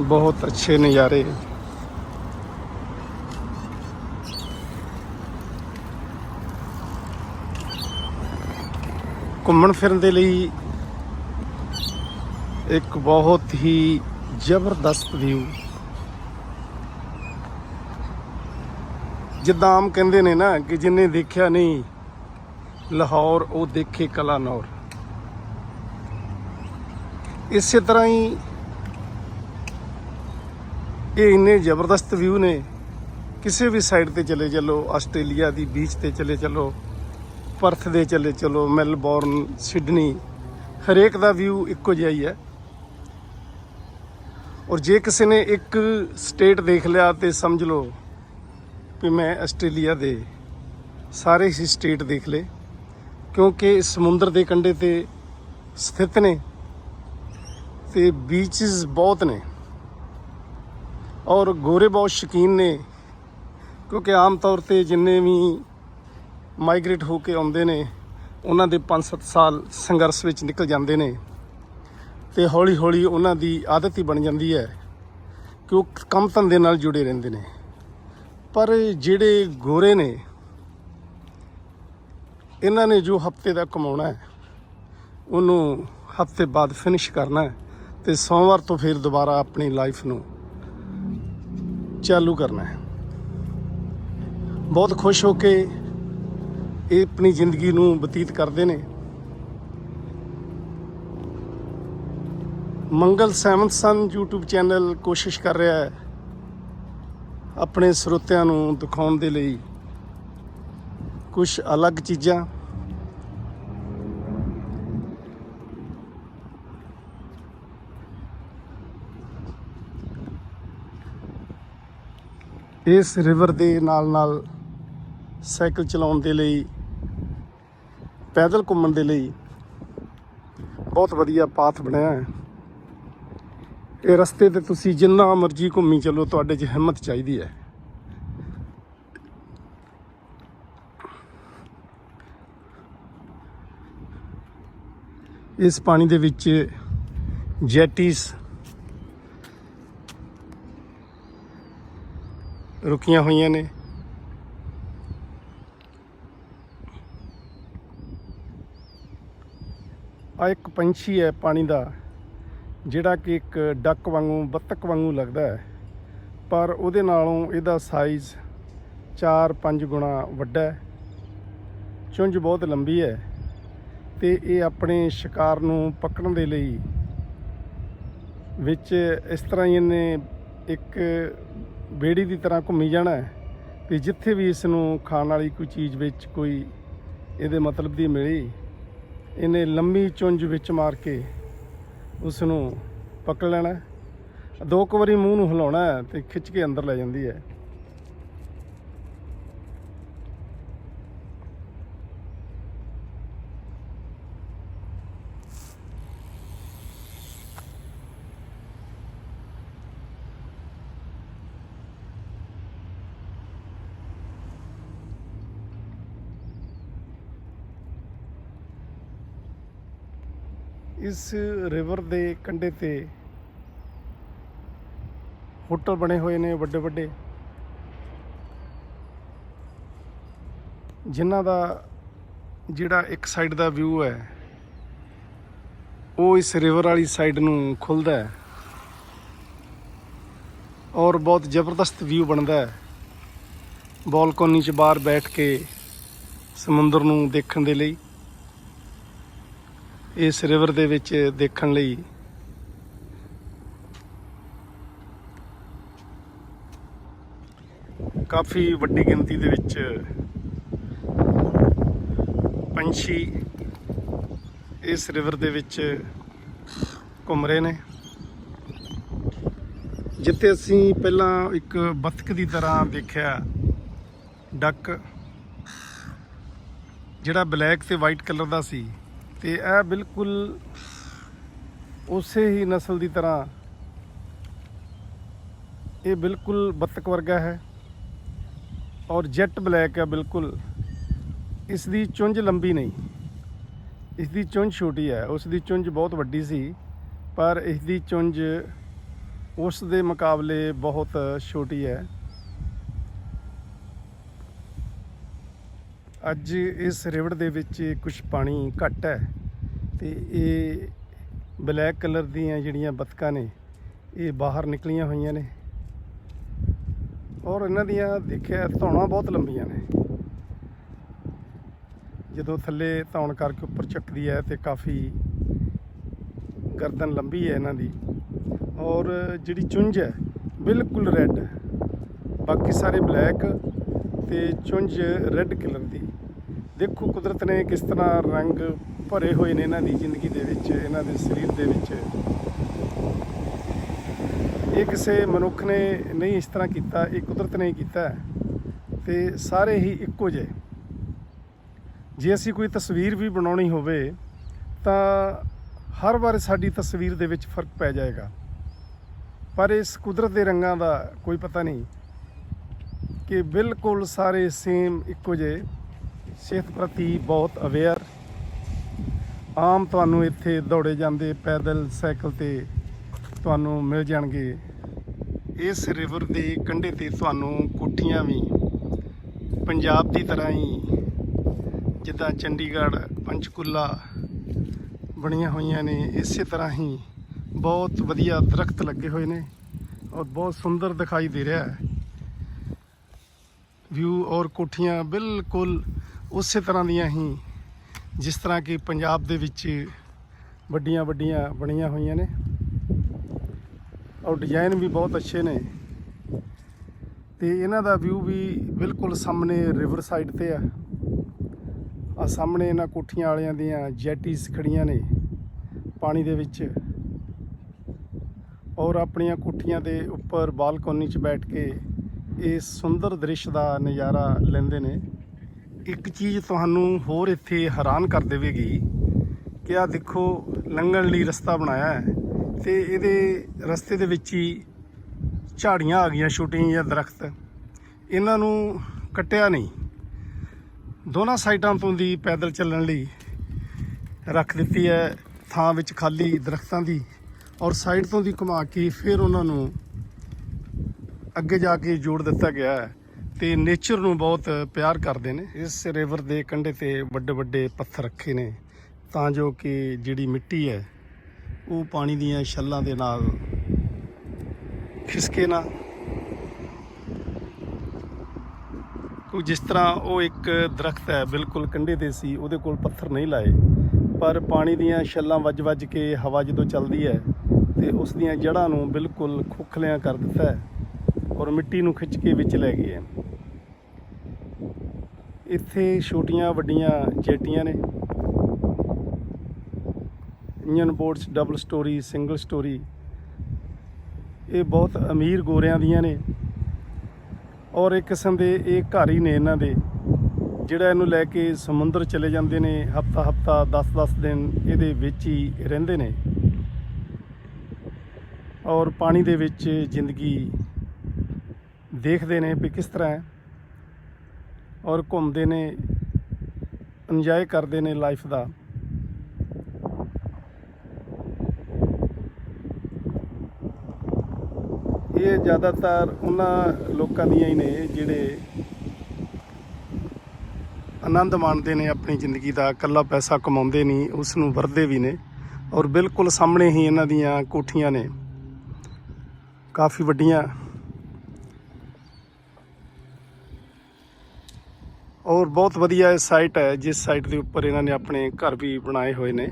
ਬਹੁਤ ਅੱਛੇ ਨਜ਼ਾਰੇ ਘੁੰਮਣ ਫਿਰਨ ਦੇ ਲਈ ਇੱਕ ਬਹੁਤ ਹੀ ਜ਼ਬਰਦਸਤ ਵਿਊ ਜਿੱਦਾਂ ਆਮ ਕਹਿੰਦੇ ਨੇ ਨਾ ਕਿ ਜਿੰਨੇ ਦੇਖਿਆ ਨਹੀਂ, ਲਾਹੌਰ ਉਹ ਦੇਖੇ ਕਲਾਨੌਰ। ਇਸੇ ਤਰ੍ਹਾਂ ਹੀ ਇਹ ਇੰਨੇ ਜ਼ਬਰਦਸਤ ਵਿਊ ਨੇ। ਕਿਸੇ ਵੀ ਸਾਈਡ ਤੇ ਚਲੇ ਚੱਲੋ, ਆਸਟ੍ਰੇਲੀਆ ਦੀ ਬੀਚ ਤੇ ਚਲੇ ਚੱਲੋ ਪਰਥ ਦੇ ਚਲੇ ਚੱਲੋ, ਮੈਲਬੌਰਨ, ਸਿਡਨੀ, ਹਰੇਕ ਦਾ ਵਿਊ ਇੱਕੋ ਜਿਹਾ ਹੀ ਹੈ। ਔਰ ਜੇ ਕਿਸੇ ਨੇ ਇੱਕ ਸਟੇਟ ਦੇਖ ਲਿਆ ਤੇ ਸਮਝ ਲਓ ਕਿ ਮੈਂ ਆਸਟ੍ਰੇਲੀਆ ਦੇ ਸਾਰੇ ਹੀ ਸਟੇਟ ਦੇਖ ਲਏ, ਕਿਉਂਕਿ ਸਮੁੰਦਰ ਦੇ ਕੰਢੇ ਤੇ ਸਥਿਤ ਨੇ ਤੇ ਬੀਚਸ ਬਹੁਤ ਨੇ। ਔਰ ਗੋਰੇ ਬਹੁਤ ਸ਼ੌਕੀਨ ਨੇ, ਕਿਉਂਕਿ ਆਮ ਤੌਰ ਤੇ ਜਿੰਨੇ ਵੀ ਮਾਈਗ੍ਰੇਟ ਹੋ ਕੇ ਆਉਂਦੇ ਨੇ, ਉਹਨਾਂ ਦੇ 5-7 ਸਾਲ ਸੰਘਰਸ਼ ਵਿੱਚ ਨਿਕਲ ਜਾਂਦੇ ਨੇ ਤੇ ਹੌਲੀ-ਹੌਲੀ ਉਹਨਾਂ ਦੀ ਆਦਤ ਹੀ ਬਣ ਜਾਂਦੀ ਹੈ ਕਿ ਉਹ ਕੰਮ ਧੰਦੇ ਨਾਲ ਜੁੜੇ ਰਹਿੰਦੇ ਨੇ। ਪਰ ਜਿਹੜੇ ਗੋਰੇ ਨੇ, ਇਹਨਾਂ ਨੇ ਜੋ ਹਫ਼ਤੇ ਦਾ ਕਮਾਉਣਾ ਹੈ, ਉਹਨੂੰ ਹਫ਼ਤੇ ਬਾਅਦ ਫਿਨਿਸ਼ ਕਰਨਾ ਹੈ ਤੇ ਸੋਮਵਾਰ ਤੋਂ ਫਿਰ ਦੁਬਾਰਾ ਆਪਣੀ ਲਾਈਫ ਨੂੰ ਚਾਲੂ ਕਰਨਾ ਹੈ। ਬਹੁਤ ਖੁਸ਼ ਹੋ ਕੇ ਇਹ ਆਪਣੀ ਜ਼ਿੰਦਗੀ ਨੂੰ ਬਤੀਤ ਕਰਦੇ ਨੇ। Mangal seventh son, YouTube channel ਕੋਸ਼ਿਸ਼ ਕਰ ਰਿਹਾ ਹੈ ਆਪਣੇ ਸਰੋਤਿਆਂ ਨੂੰ ਦਿਖਾਉਣ ਦੇ ਲਈ ਕੁਝ ਅਲੱਗ ਚੀਜ਼ਾਂ। ਇਸ ਰਿਵਰ ਦੇ ਨਾਲ ਨਾਲ ਸਾਈਕਲ ਚਲਾਉਣ ਦੇ ਲਈ, ਪੈਦਲ ਘੁੰਮਣ ਦੇ ਲਈ ਬਹੁਤ ਵਧੀਆ ਪਾਥ ਬਣਿਆ ਹੈ। ਇਹ ਰਸਤੇ ਤੇ ਤੁਸੀਂ ਜਿੰਨਾ ਮਰਜ਼ੀ ਘੁੰਮੀ ਚੱਲੋ, ਤੁਹਾਡੇ 'ਚ ਹਿੰਮਤ ਚਾਹੀਦੀ ਹੈ। ਇਸ ਪਾਣੀ ਦੇ ਵਿੱਚ ਜੈਟੀਸ ਰੁਕੀਆਂ ਹੋਈਆਂ ਨੇ। ਆ ਇੱਕ ਪੰਛੀ ਹੈ ਪਾਣੀ ਦਾ, ਜਿਹੜਾ ਕਿ ਇੱਕ ਡੱਕ ਵਾਂਗੂ, ਬੱਤਕ ਵਾਂਗੂ ਲੱਗਦਾ ਹੈ। ਪਰ ਉਹਦੇ ਨਾਲੋਂ ਇਹਦਾ ਸਾਈਜ਼ 4-5 ਗੁਣਾ ਵੱਡਾ ਹੈ। ਚੁੰਝ ਬਹੁਤ ਲੰਬੀ ਹੈ ਤੇ ਇਹ ਆਪਣੇ ਸ਼ਿਕਾਰ ਨੂੰ ਪਕੜਨ ਦੇ ਲਈ ਵਿੱਚ ਇਸ ਤਰ੍ਹਾਂ ਹੀ ਇਹਨੇ ਇੱਕ ਬੇੜੀ ਦੀ ਤਰ੍ਹਾਂ ਘੁੰਮੀ ਜਾਣਾ ਹੈ ਤੇ ਜਿੱਥੇ ਵੀ ਇਸ ਨੂੰ ਖਾਣ ਵਾਲੀ ਕੋਈ ਚੀਜ਼ ਵਿੱਚ ਕੋਈ ਇਹਦੇ ਮਤਲਬ ਦੀ ਮਿਲੀ, ਇਹਨੇ ਲੰਮੀ ਚੁੰਝ ਵਿੱਚ ਮਾਰ ਕੇ ਉਸ ਨੂੰ ਪਕੜ ਲੈਣਾ ਦੋ ਕੁ ਵਾਰੀ ਮੂੰਹ ਨੂੰ ਹਿਲਾਉਣਾ ਹੈ ਤੇ ਖਿੱਚ ਕੇ ਅੰਦਰ ਲੈ ਜਾਂਦੀ ਹੈ। ਇਸ ਰਿਵਰ ਦੇ ਕੰਢੇ ਤੇ ਹੋਟਲ ਬਣੇ ਹੋਏ ਨੇ ਵੱਡੇ ਵੱਡੇ। ਜਿਨ੍ਹਾਂ ਦਾ ਜਿਹੜਾ ਇੱਕ ਸਾਈਡ ਦਾ ਵਿਊ ਹੈ, ਉਹ ਇਸ ਰਿਵਰ ਵਾਲੀ ਸਾਈਡ ਨੂੰ ਖੁੱਲਦਾ ਹੈ ਔਰ ਬਹੁਤ ਜ਼ਬਰਦਸਤ ਵਿਊ ਬਣਦਾ ਹੈ। ਬਾਲਕੋਨੀ 'ਚ ਬਾਹਰ ਬੈਠ ਕੇ ਸਮੁੰਦਰ ਨੂੰ ਦੇਖਣ ਦੇ ਲਈ ਇਸ ਰਿਵਰ ਦੇ ਵਿੱਚ ਦੇਖਣ ਲਈ। ਕਾਫੀ ਵੱਡੀ ਗਿਣਤੀ ਦੇ ਵਿੱਚ ਪੰਛੀ ਇਸ ਰਿਵਰ ਦੇ ਵਿੱਚ ਘੁੰਮ ਰਹੇ ਨੇ। ਜਿੱਥੇ ਅਸੀਂ ਪਹਿਲਾਂ ਇੱਕ ਬਤਕ ਦੀ ਤਰ੍ਹਾਂ ਦੇਖਿਆ, ਡੱਕ, ਜਿਹੜਾ ਬਲੈਕ ਤੇ ਵਾਈਟ ਕਲਰ ਦਾ ਸੀ। ਤੇ ਇਹ ਬਿਲਕੁਲ ਉਸੇ ਹੀ ਨਸਲ ਦੀ ਤਰ੍ਹਾਂ ਇਹ ਬਿਲਕੁਲ ਬੱਤਕ ਵਰਗਾ ਹੈ ਔਰ ਜੈਟ ਬਲੈਕ ਹੈ ਬਿਲਕੁਲ। ਇਸ ਦੀ ਚੁੰਝ ਲੰਬੀ ਨਹੀਂ। ਇਸ ਦੀ ਚੁੰਝ ਛੋਟੀ ਹੈ। ਉਸ ਦੀ ਚੁੰਝ ਬਹੁਤ ਵੱਡੀ ਸੀ, ਪਰ ਇਸ ਦੀ ਚੁੰਝ ਉਸ ਦੇ ਮੁਕਾਬਲੇ ਬਹੁਤ ਛੋਟੀ ਹੈ। ਅੱਜ ਇਸ ਰਿਵਰ ਦੇ ਵਿੱਚ ਕੁਝ ਪਾਣੀ ਘੱਟ ਹੈ ਤੇ ਇਹ ਬਲੈਕ ਕਲਰ ਦੀਆਂ ਜਿਹੜੀਆਂ ਬਤਕਾਂ ਨੇ, ਇਹ ਬਾਹਰ ਨਿਕਲੀਆਂ ਹੋਈਆਂ ਨੇ। ਔਰ ਇਹਨਾਂ ਦੀਆਂ ਦੇਖਿਆ ਧੌਣਾ ਬਹੁਤ ਲੰਬੀਆਂ ਨੇ। ਜਦੋਂ ਥੱਲੇ ਧੌਣ ਕਰਕੇ ਉੱਪਰ ਚੱਕਦੀ ਹੈ ਤੇ ਕਾਫੀ ਗਰਦਨ ਲੰਬੀ ਹੈ ਇਹਨਾਂ ਦੀ। ਔਰ ਜਿਹੜੀ ਚੁੰਝ ਹੈ, ਬਿਲਕੁਲ ਰੈੱਡ ਬਾਕੀ ਸਾਰੇ ਬਲੈਕ ਤੇ ਚੁੰਝ ਰੈੱਡ ਕਲਰ ਦੀ। ਦੇਖੋ ਕੁਦਰਤ ਨੇ ਕਿਸ ਤਰ੍ਹਾਂ ਰੰਗ ਭਰੇ ਹੋਏ ਨੇ ਇਹਨਾਂ ਦੀ ਜ਼ਿੰਦਗੀ ਦੇ ਵਿੱਚ, ਇਹਨਾਂ ਦੇ ਸਰੀਰ ਦੇ ਵਿੱਚ। ਇਹ ਕਿਸੇ ਮਨੁੱਖ ਨੇ ਨਹੀਂ ਇਸ ਤਰ੍ਹਾਂ ਕੀਤਾ, ਇਹ ਕੁਦਰਤ ਨੇ ਕੀਤਾ ਹੈ। ਤੇ ਸਾਰੇ ਹੀ ਇੱਕੋ ਜਿਹੇ। ਜੇ ਅਸੀਂ ਕੋਈ ਤਸਵੀਰ ਵੀ ਬਣਾਉਣੀ ਹੋਵੇ, ਤਾਂ ਹਰ ਵਾਰ ਸਾਡੀ ਤਸਵੀਰ ਦੇ ਵਿੱਚ ਫ਼ਰਕ ਪੈ ਜਾਏਗਾ। ਪਰ ਇਸ ਕੁਦਰਤ ਦੇ ਰੰਗਾਂ ਦਾ ਕੋਈ ਪਤਾ ਨਹੀਂ ਕਿ ਬਿਲਕੁਲ ਸਾਰੇ ਸੇਮ ਇੱਕੋ ਜਿਹੇ। ਸਿਹਤ ਪ੍ਰਤੀ ਬਹੁਤ ਅਵੇਅਰ ਆਮ ਤੁਹਾਨੂੰ ਇੱਥੇ ਦੌੜੇ ਜਾਂਦੇ ਪੈਦਲ ਸਾਈਕਲ ਤੇ ਤੁਹਾਨੂੰ ਮਿਲ ਜਾਣਗੇ। ਇਸ ਰਿਵਰ ਦੇ ਕੰਢੇ ਤੇ ਤੁਹਾਨੂੰ ਕੋਠੀਆਂ ਵੀ ਪੰਜਾਬ ਦੀ ਤਰ੍ਹਾਂ ਹੀ, ਜਿੱਦਾਂ ਚੰਡੀਗੜ੍ਹ, ਪੰਚਕੂਲਾ ਬਣੀਆਂ ਹੋਈਆਂ ਨੇ। ਇਸੇ ਤਰ੍ਹਾਂ ਹੀ ਬਹੁਤ ਵਧੀਆ ਦਰਖਤ ਲੱਗੇ ਹੋਏ ਨੇ ਔਰ ਬਹੁਤ ਸੁੰਦਰ ਦਿਖਾਈ ਦੇ ਰਿਹਾ ਹੈ। ਵਿਊ ਔਰ ਕੋਠੀਆਂ ਬਿਲਕੁਲ ਉਸੇ ਤਰ੍ਹਾਂ ਦੀਆਂ ਹੀ ਜਿਸ ਤਰ੍ਹਾਂ ਕਿ ਪੰਜਾਬ ਦੇ ਵਿੱਚ ਵੱਡੀਆਂ ਵੱਡੀਆਂ ਬਣੀਆਂ ਹੋਈਆਂ ਨੇ। ਔਰ ਡਿਜ਼ਾਈਨ ਵੀ ਬਹੁਤ ਅੱਛੇ ਨੇ। ਤੇ ਇਹਨਾਂ ਦਾ ਵਿਊ ਵੀ ਬਿਲਕੁਲ ਸਾਹਮਣੇ ਰਿਵਰ ਸਾਈਡ ਤੇ ਆ। ਆ ਸਾਹਮਣੇ ਇਹਨਾਂ ਕੋਠੀਆਂ ਵਾਲਿਆਂ ਦੀਆਂ ਜੈਟੀਜ਼ ਖੜੀਆਂ ਨੇ ਪਾਣੀ ਦੇ ਵਿੱਚ। ਔਰ ਆਪਣੀਆਂ ਕੋਠੀਆਂ ਦੇ ਉੱਪਰ ਬਾਲਕੋਨੀ 'ਚ ਬੈਠ ਕੇ ਇਸ ਸੁੰਦਰ ਦ੍ਰਿਸ਼ ਦਾ ਨਜ਼ਾਰਾ ਲੈਂਦੇ ਨੇ। ਇੱਕ ਚੀਜ਼ ਤੁਹਾਨੂੰ ਹੋਰ ਇੱਥੇ ਹੈਰਾਨ ਕਰ ਦੇਵੇਗੀ ਕਿ ਆ ਦੇਖੋ, ਲੰਘਣ ਲਈ ਰਸਤਾ ਬਣਾਇਆ ਹੈ ਤੇ ਇਹਦੇ ਰਸਤੇ ਦੇ ਵਿੱਚ ਹੀ ਝਾੜੀਆਂ ਆ ਗਈਆਂ, ਛੋਟੀਆਂ ਜਾਂ ਦਰਖਤ। ਇਹਨਾਂ ਨੂੰ ਕੱਟਿਆ ਨਹੀਂ। ਦੋਨਾਂ ਸਾਈਡਾਂ ਤੋਂ ਦੀ ਪੈਦਲ ਚੱਲਣ ਲਈ ਰੱਖ ਦਿੱਤੀ ਹੈ ਥਾਂ ਵਿੱਚ ਖਾਲੀ ਦਰਖਤਾਂ ਦੀ ਔਰ ਸਾਈਡ ਤੋਂ ਦੀ ਘੁਮਾ ਕੇ ਫਿਰ ਉਹਨਾਂ ਨੂੰ ਅੱਗੇ ਜਾ ਕੇ ਜੋੜ ਦਿੱਤਾ ਗਿਆ ਹੈ। ਤੇ ਨੇਚਰ ਨੂੰ ਬਹੁਤ ਪਿਆਰ ਕਰਦੇ ਨੇ। ਇਸ ਰਿਵਰ ਦੇ ਕੰਢੇ ਤੇ ਵੱਡੇ ਵੱਡੇ ਪੱਥਰ ਰੱਖੇ ਨੇ। ਤਾਂ ਜੋ ਕਿ ਜਿਹੜੀ ਮਿੱਟੀ ਹੈ, ਉਹ ਪਾਣੀ ਦੀਆਂ ਛੱਲਾਂ ਦੇ ਨਾਲ ਖਿਸਕੇ ਨਾ। ਕੋਈ ਜਿਸ ਤਰ੍ਹਾਂ ਉਹ ਇੱਕ ਦਰਖਤ ਹੈ, ਬਿਲਕੁਲ ਕੰਢੇ ਤੇ ਸੀ, ਉਹਦੇ ਕੋਲ ਪੱਥਰ ਨਹੀਂ ਲਾਏ। ਪਰ ਪਾਣੀ ਦੀਆਂ ਛੱਲਾਂ ਵੱਜ-ਵੱਜ ਕੇ ਹਵਾ ਜਦੋਂ ਚੱਲਦੀ ਹੈ, ਤੇ ਉਸ ਦੀਆਂ ਜੜ੍ਹਾਂ ਨੂੰ ਬਿਲਕੁਲ ਖੋਖਲਿਆਂ ਕਰ ਦਿੱਤਾ ਹੈ ਔਰ ਮਿੱਟੀ ਨੂੰ ਖਿੱਚ ਕੇ ਵਿੱਚ ਲੈ ਗਏ ਹੈ। ਇੱਥੇ ਛੋਟੀਆਂ ਵੱਡੀਆਂ ਜੇਟੀਆਂ ਨੇ। Engine boats double storey single storey ਇਹ ਬਹੁਤ ਅਮੀਰ ਗੋਰਿਆਂ ਦੀਆਂ ਨੇ। ਔਰ ਇੱਕ ਕਿਸਮ ਦੇ ਇਹ ਘਰ ਹੀ ਨੇ ਇਹਨਾਂ ਦੇ। ਜਿਹੜਾ ਇਹਨੂੰ ਲੈ ਕੇ ਸਮੁੰਦਰ ਚਲੇ ਜਾਂਦੇ ਨੇ, ਹਫਤਾ ਹਫਤਾ 10-10 ਦਿਨ ਇਹਦੇ ਵਿੱਚ ਹੀ ਰਹਿੰਦੇ ਨੇ। ਔਰ ਪਾਣੀ ਦੇ ਵਿੱਚ ਜ਼ਿੰਦਗੀ ਦੇਖਦੇ ਨੇ ਵੀ ਕਿਸ ਤਰ੍ਹਾਂ ਹੈ। ਔਰ ਘੁੰਮਦੇ ਨੇ ਇੰਜੋਏ ਕਰਦੇ ਨੇ ਲਾਈਫ ਦਾ। ਇਹ ਜ਼ਿਆਦਾਤਰ ਉਹਨਾਂ ਲੋਕਾਂ ਦੀਆਂ ਹੀ ਨੇ, ਜਿਹੜੇ ਆਨੰਦ ਮਾਣਦੇ ਨੇ ਆਪਣੀ ਜ਼ਿੰਦਗੀ ਦਾ, ਇਕੱਲਾ ਪੈਸਾ ਕਮਾਉਂਦੇ ਨਹੀਂ ਉਸ ਨੂੰ ਵਰਦੇ ਵੀ ਨੇ। ਔਰ ਬਿਲਕੁਲ ਸਾਹਮਣੇ ਹੀ ਇਹਨਾਂ ਦੀਆਂ ਕੋਠੀਆਂ ਨੇ। ਕਾਫੀ ਵੱਡੀਆਂ ਔਰ ਬਹੁਤ ਵਧੀਆ ਇਹ ਸਾਈਟ ਹੈ, ਜਿਸ ਸਾਈਟ ਦੇ ਉੱਪਰ ਇਹਨਾਂ ਨੇ ਆਪਣੇ ਘਰ ਵੀ ਬਣਾਏ ਹੋਏ ਨੇ।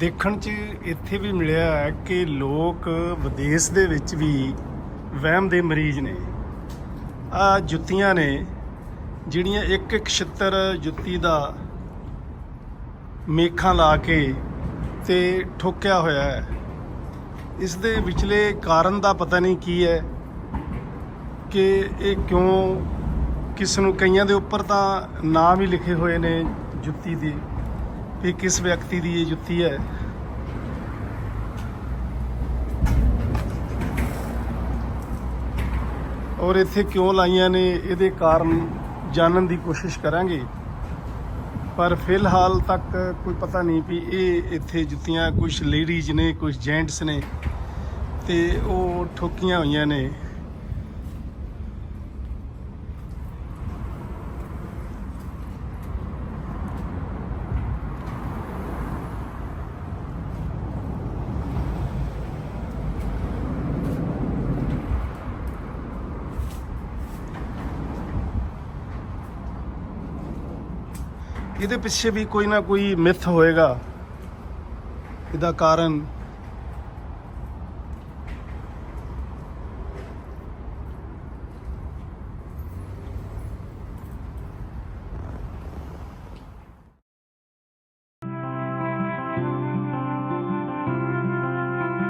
ਦੇਖਣ 'ਚ ਇੱਥੇ ਵੀ ਮਿਲਿਆ ਹੈ ਕਿ ਲੋਕ ਵਿਦੇਸ਼ ਦੇ ਵਿੱਚ ਵੀ ਵਹਿਮ ਦੇ ਮਰੀਜ਼ ਨੇ। ਆ ਜੁੱਤੀਆਂ ਨੇ, ਜਿਹੜੀਆਂ ਇੱਕ ਇੱਕ ਛਿੱਤਰ ਜੁੱਤੀ ਦਾ ਮੇਖਾਂ ਲਾ ਕੇ ਤੇ ਠੋਕਿਆ ਹੋਇਆ ਹੈ। ਇਸ ਦੇ ਵਿਚਲੇ ਕਾਰਨ ਦਾ ਪਤਾ ਨਹੀਂ ਕੀ ਹੈ ਕਿ ਇਹ ਕਿਉਂ ਕਿਸ ਨੂੰ ਕਈਆਂ ਦੇ ਉੱਪਰ ਤਾਂ ਨਾਮ ਹੀ ਲਿਖੇ ਹੋਏ ਨੇ ਜੁੱਤੀ ਦੇ। ਵੀ ਕਿਸ ਵਿਅਕਤੀ ਦੀ ਇਹ ਜੁੱਤੀ ਹੈ? ਔਰ ਇੱਥੇ ਕਿਉਂ ਲਾਈਆਂ ਨੇ? ਇਹਦੇ ਕਾਰਨ ਜਾਣਨ ਦੀ ਕੋਸ਼ਿਸ਼ ਕਰਾਂਗੇ। ਪਰ ਫਿਲਹਾਲ ਤੱਕ ਕੋਈ ਪਤਾ ਨਹੀਂ ਵੀ ਇਹ ਇੱਥੇ ਜੁੱਤੀਆਂ ਕੁਝ ਲੇਡੀਜ਼ ਨੇ ਕੁਝ ਜੈਂਟਸ ਨੇ ਤੇ ਉਹ ਠੋਕੀਆਂ ਹੋਈਆਂ ਨੇ। ਇਹਦੇ ਪਿੱਛੇ ਵੀ ਕੋਈ ਨਾ ਕੋਈ ਮਿਥ ਹੋਏਗਾ। ਇਹਦਾ ਕਾਰਨ